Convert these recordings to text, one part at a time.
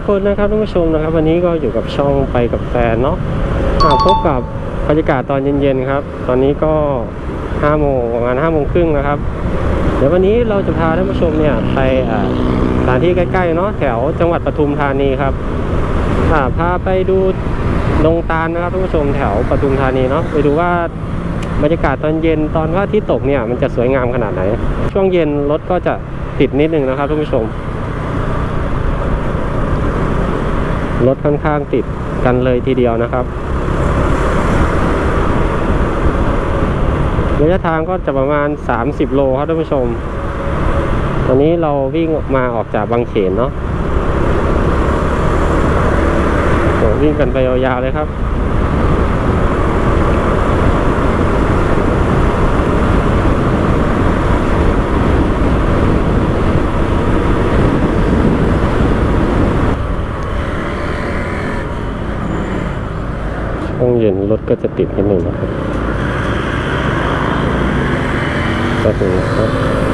ทุกคนนะครับท่านผู้ชมนะครับ วันนี้ก็อยู่กับช่องไปกับแฟนเนาะอ่าพบกับบรรยากาศตอนเย็นๆครับ ตอนนี้ก็ห้าโมงประมาณห้าโมงครึ่งนะครับ เดี๋ยววันนี้เราจะพาท่านผู้ชมเนี่ยไปสถานที่ใกล้ๆเนาะแถวจังหวัดปทุมธานีครับพาไปดูดงตาลนะครับท่านผู้ชมแถวปทุมธานีเนาะไปดูว่าบรรยากาศตอนเย็นตอนพระอาทิตย์ตกเนี่ยมันจะสวยงามขนาดไหน ช่วงเย็นรถก็จะติดนิดนึงนะครับท่านผู้ชม รถค่อนข้างติดกันเลยทีเดียวนะครับระยะทางก็จะประมาณ 30 โลครับท่านผู้ชม ตอนนี้เราวิ่งมาออกจากบางเขนเนาะวิ่งกันไปยาวๆเลยครับ ช่ วงเย็นรถก็จะติดนิดหนึ่งนะครับก็ถึงครับ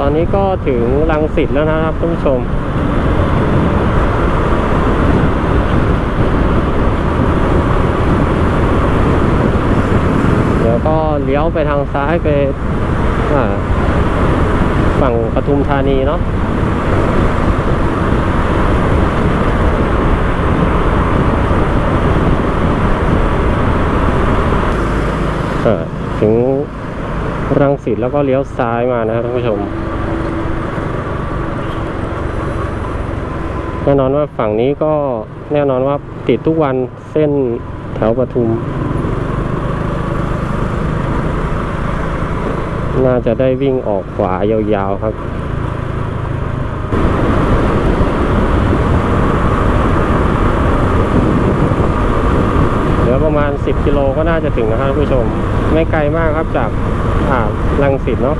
ตอนนี้ก็ถึงรังสิตแล้วนะครับท่านผู้ชมเดี๋ยวก็เลี้ยวไปทางซ้ายไปฝั่งปทุมธานีเนาะถึง รังสิตแล้วก็เลี้ยวซ้ายมานะครับท่านผู้ชมแน่นอนว่าฝั่งนี้ก็แน่นอนว่าติดทุกวันเส้นแถวปทุม น่าจะได้วิ่งออกขวายาวๆครับเหลือประมาณ 10 กิโลก็น่าจะถึงนะครับท่านผู้ชม ไม่ไกลมากครับจาก หาดลังสิตเนาะ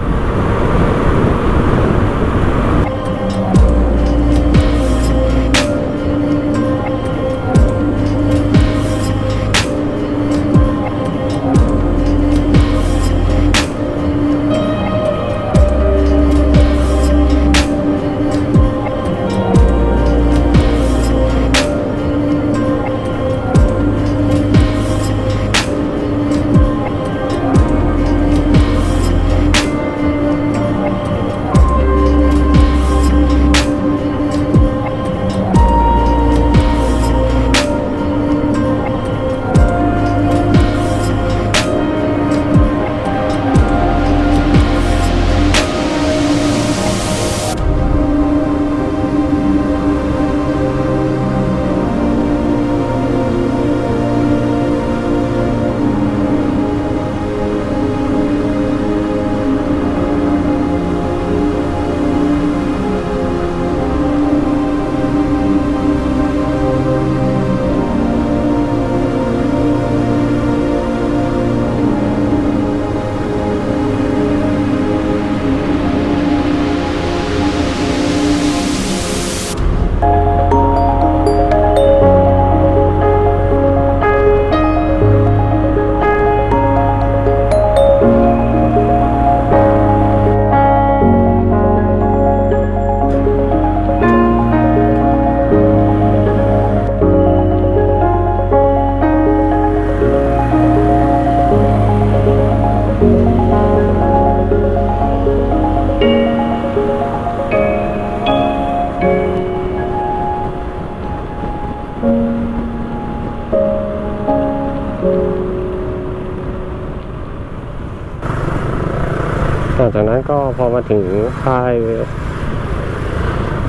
จากนั้นก็พอมาถึงค่าย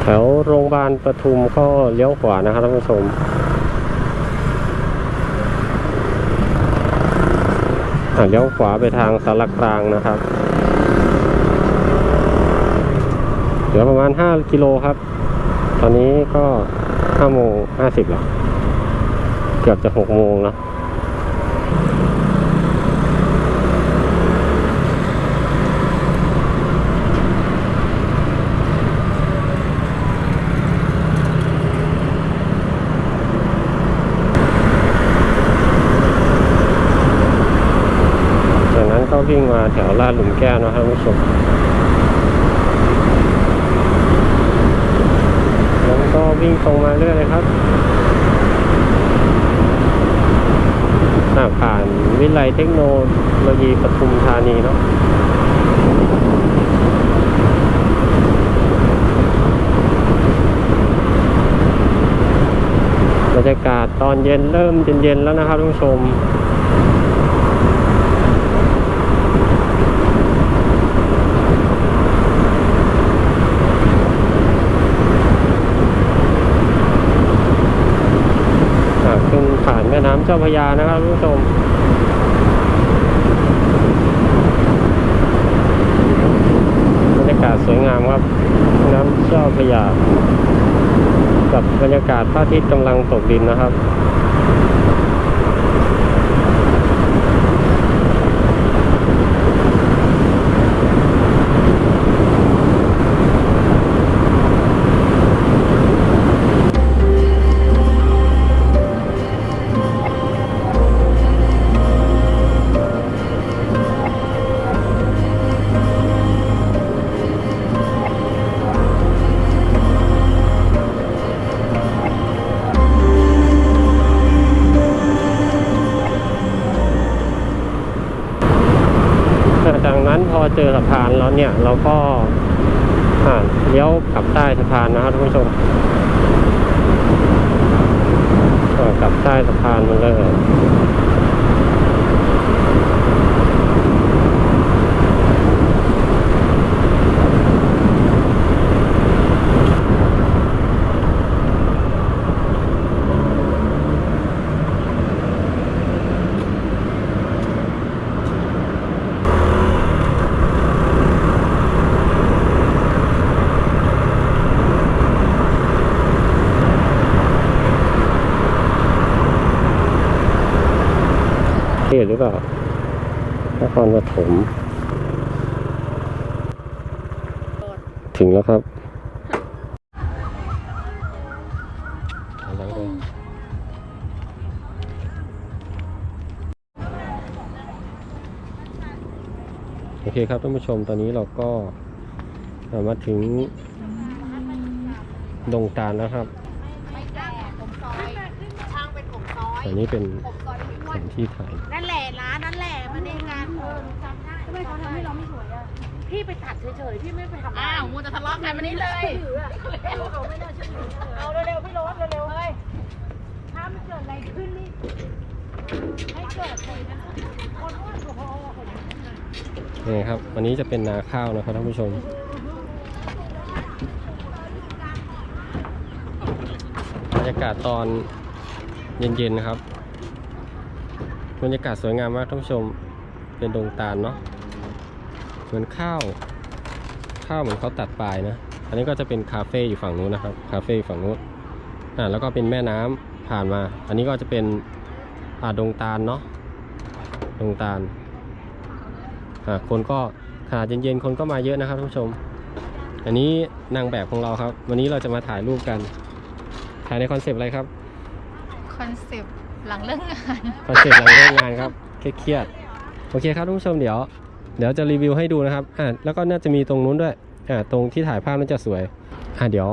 แถวโรงพยาบาลปทุมก็เลี้ยวขวานะครับท่านผู้ชมเลี้ยวขวาไปทางสารกลางนะครับเหลือประมาณ 5 กิโลครับ ตอนนี้ก็5โมง50แล้ว เกือบจะ 6 โมงแล้ว จากนั้นก็ วิ่งมาแถวลาดหลุมแก้วนะครับท่านผู้ชมแล้วก็วิ่งตรงมาเรื่อยเลยครับผ่านวิไลเทคโนโลยีปทุมธานีเนาะบรรยากาศตอนเย็นเริ่มเย็นๆแล้วนะครับท่านผู้ชม อ่าขึ้นผ่า น้ำเจ้าพยานะครับท่านผู้ชมบรรยากาศสวยงามครับน้ำเจ้าพยากับบรรยากาศพระอาทิตย์กำลังตกดินนะครับ เจอสะพานแล้วเนี่ย เราก็อ่าเลี้ยวกลับใต้สะพานนะครับท่านผู้ชมกลับใต้สะพานมาเลย ศหรือเปล่านครปฐมถึงแล้วครับอะไรเลยโอเคครับท่านผู้ชมตอนนี้เราก็มาถึงดงตาลแล้วครับไม่แก่ผมซอยช่างเป็นผมซอยอันนี้เป็นผมซอยพี่แผอ้วนนที่ถ่ายนั่นแได้ทำไมเขาทำให้เราไม่สวยอะ พี่ไปตัดเฉยๆ พี่ไม่ไปทำอ้าวมูจะทะเลาะกันวันนี้เลยเขาไม่น่าเชื่อถือเอาเร็วๆพี่โรสเร็วๆเฮ้ยถ้ามันเกิดอะไรขึ้นนี่ให้เกิดเลยนะคนอ้วนกว่าพอคนนี่ครับ วันนี้จะเป็นนาข้าวนะครับท่านผู้ชมบรรยากาศตอนเย็นๆนะครับบรรยากาศสวยงามมากท่านผู้ชมเป็นดงตาลเนาะ เหมือนข้าว ข้าวเหมือนเขาตัดปลายนะ อันนี้ก็จะเป็นคาเฟ่อยู่ฝั่งนู้นนะครับ คาเฟ่อยู่ฝั่งนู้น อ่า แล้วก็เป็นแม่น้ำผ่านมา อันนี้ก็จะเป็นอ่าดงตาลเนาะ ดงตาล อ่า คนก็ขนาดเย็นๆ คนก็มาเยอะนะครับท่านผู้ชม อันนี้นางแบบของเราครับ วันนี้เราจะมาถ่ายรูปกัน ถ่ายในคอนเซปต์อะไรครับ คอนเซปต์หลังเลิกงาน คอนเซปต์หลังเลิกงานครับ เครียดๆโอเคครับท่านผู้ชมเดี๋ยว เดี๋ยวจะรีวิวให้ดูนะครับอ่าแล้วก็น่าจะมีตรงนู้นด้วยอ่าตรงที่ถ่ายภาพน่าจะสวยอ่าเดี๋ยว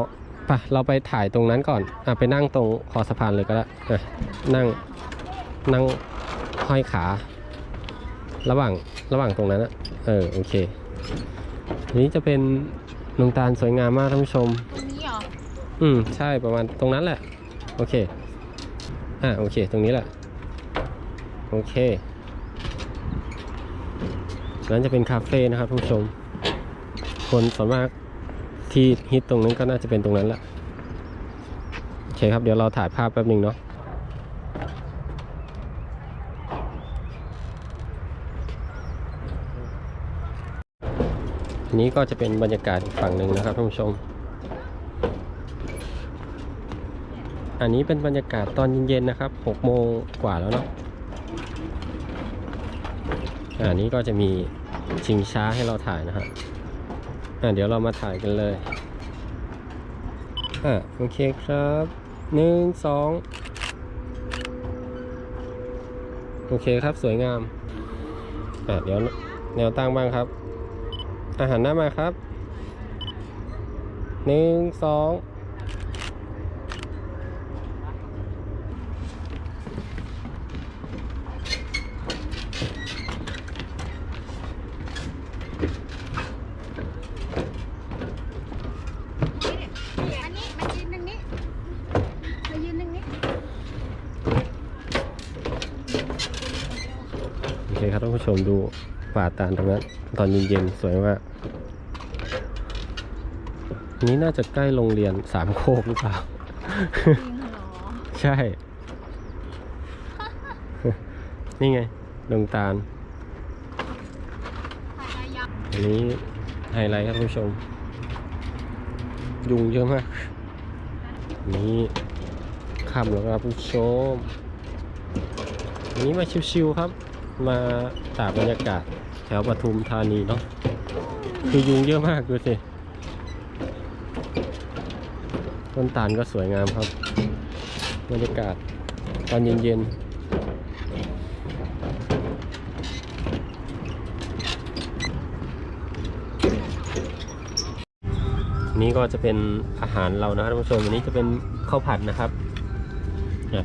ไปเราไปถ่ายตรงนั้นก่อนอ่าไปนั่งตรงคอสะพานเลยก็ได้อะนั่งนั่งห้อยขา ระหว่างระหว่างตรงนั้นอะเออโอเคอันนี้จะเป็นดวงตาลสวยงามมากท่านผู้ชมตรงนี้เหรออืมใช่ประมาณตรงนั้นแหละ โอเคอ่าโอเค ตรงนี้แหละ โอเค นั้นจะเป็นคาเฟ่นะครับท่านผู้ชม คนส่วนมากที่ฮิตตรงนั้นก็น่าจะเป็นตรงนั้นแหละโอเคครับเดี๋ยวเราถ่ายภาพแป๊บหนึ่งเนาะนนี้ก็จะเป็นบรรยากาศอีกฝั่งหนึ่งนะครับท่านผู้ชม อันนี้เป็นบรรยากาศตอนเย็นๆนะครับ6โมงกว่าแล้วเนาะ อันนี้ก็จะมีชิงช้าให้เราถ่ายนะฮะอะเดี๋ยวเรามาถ่ายกันเลยอะโอเคครับหนึ่งสองโอเคครับสวยงามอะเดี๋ยวแนวตั้งบ้างครับ อาหารหน้ามาครับหนึ่งสอง อันนี้มายืนตรงนี้มายืนตรงนี้ โอเคครับท่านผู้ชมดูป่าตาลตรงนั้น ตอนเย็นๆสวยมากอันนี้น่าจะใกล้โรงเรียนสามโคกหรือเปล่าจริงเหรอใช่ นี่ไงดงตาลถ่ายระยะอันนี้ไฮไลท์ครับท่านผู้ชม ยุงเยอะมากอันนี้ค่ำแล้วครับผู้ชมอันนี้มาชิวๆครับ มาตากบรรยากาศแถวปทุมธานีเนาะคือยุงเยอะมากดูสิ ต้นตาลก็สวยงามครับบรรยากาศตอนเย็นๆนี่ก็จะเป็นอาหารเรานะท่านผู้ชมอันนี้จะเป็นข้าวผัดนะครับ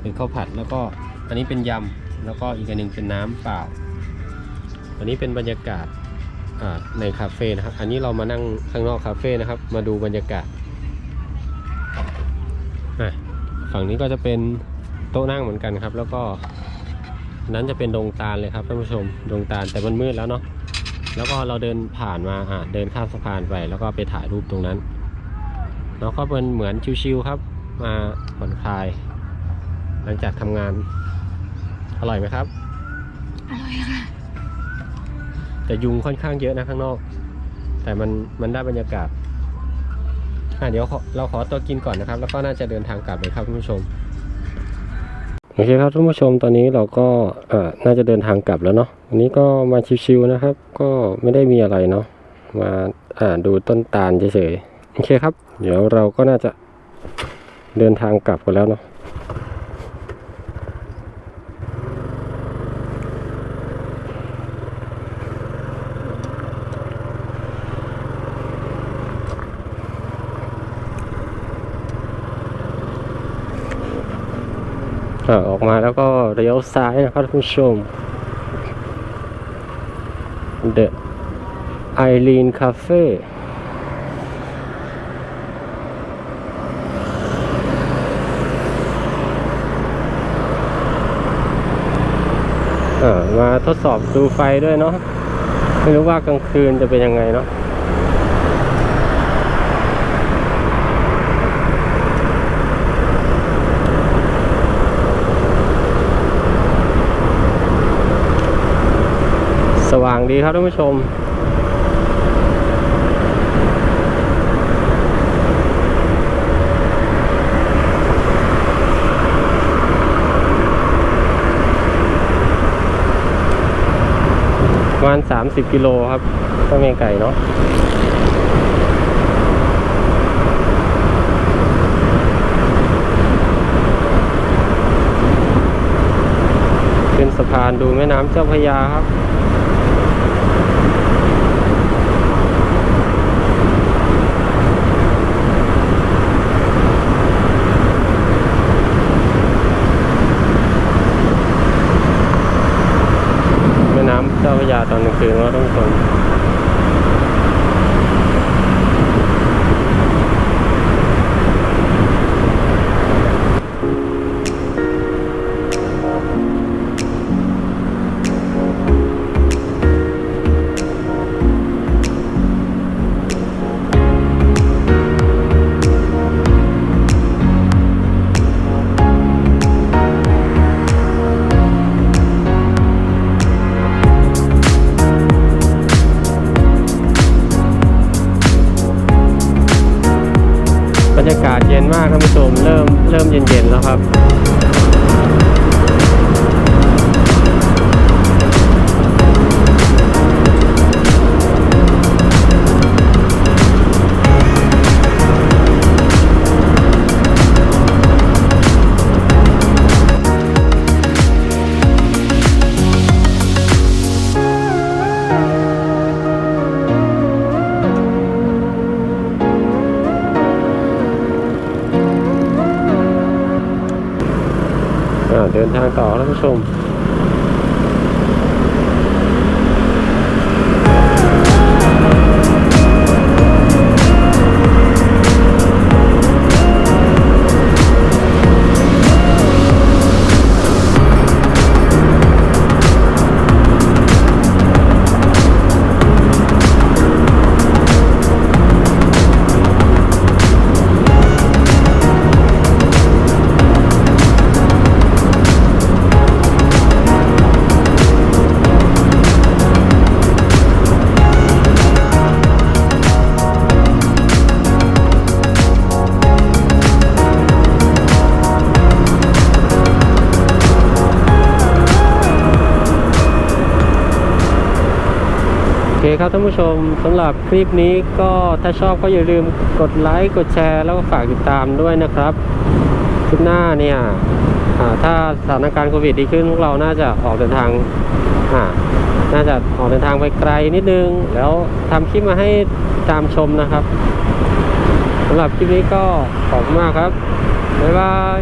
เป็นข้าวผัดแล้วก็อันนี้เป็นยำ แล้วก็อีกอันหนึ่งเป็นน้ำเปล่า อันนี้เป็นบรรยากาศในคาเฟ่นะครับ อันนี้เรามานั่งข้างนอกคาเฟ่นะครับ มาดูบรรยากาศ ฝั่งนี้ก็จะเป็นโต๊ะนั่งเหมือนกันครับ แล้วก็นั้นจะเป็นดงตาลเลยครับท่านผู้ชม ดงตาลแต่มันมืดแล้วเนาะ แล้วก็เราเดินผ่านมาอะเดินข้ามสะพานไป แล้วก็ไปถ่ายรูปตรงนั้น แล้วก็เป็นเหมือนชิวๆครับ มาผ่อนคลาย หลังจากทำงาน อร่อยไหมครับ อร่อยค่ะ แต่ยุงค่อนข้างเยอะนะข้างนอก แต่มันมันได้บรรยากาศอะเดี๋ยวขอเราขอตัวกินก่อนนะครับ แล้วก็น่าจะเดินทางกลับเลยครับท่านผู้ชมโอเคครับท่านผู้ชมตอนนี้เราก็เอ่อน่าจะเดินทางกลับแล้วเนาะวันนี้ก็มาชิวๆนะครับ ก็ไม่ได้มีอะไรเนาะมาอ่าดูต้นตาลเฉยๆโอเคครับ เดี๋ยวเราก็น่าจะเดินทางกลับกันแล้วเนาะ ออกมาแล้วก็เลี้ยวซ้ายนะครับท่านผู้ชม The Eileen Cafe มาทดสอบดูไฟด้วยเนาะไม่รู้ว่ากลางคืนจะเป็นยังไงเนาะ สว่างดีครับท่านผู้ชม ประมาณ 30 กิโลครับก็ไม่ไกลเนาะเป็นสะพานดูแม่น้ำเจ้าพระยาครับ แม่น้ำ เจ้าพ ดินทางต่อท่านผู้ชม คครับท่านผู้ชมสำหรับคลิปนี้ก็ถ้าชอบก็อย่าลืมกดไลค์กดแชร์แล้วก็ฝากติดตามด้วยนะครับคลิปหน้าเนี่ยถ้าสถานการณ์โควิดดีขึ้นพวกเราน่าจะออกเดินทางน่าจะออกเดินทางไปไกลนิดนึง แล้วทำคลิปมาให้ตามชมนะครับสำหรับคลิปนี้ก็ขอบคุณมากครับบ๊ายบาย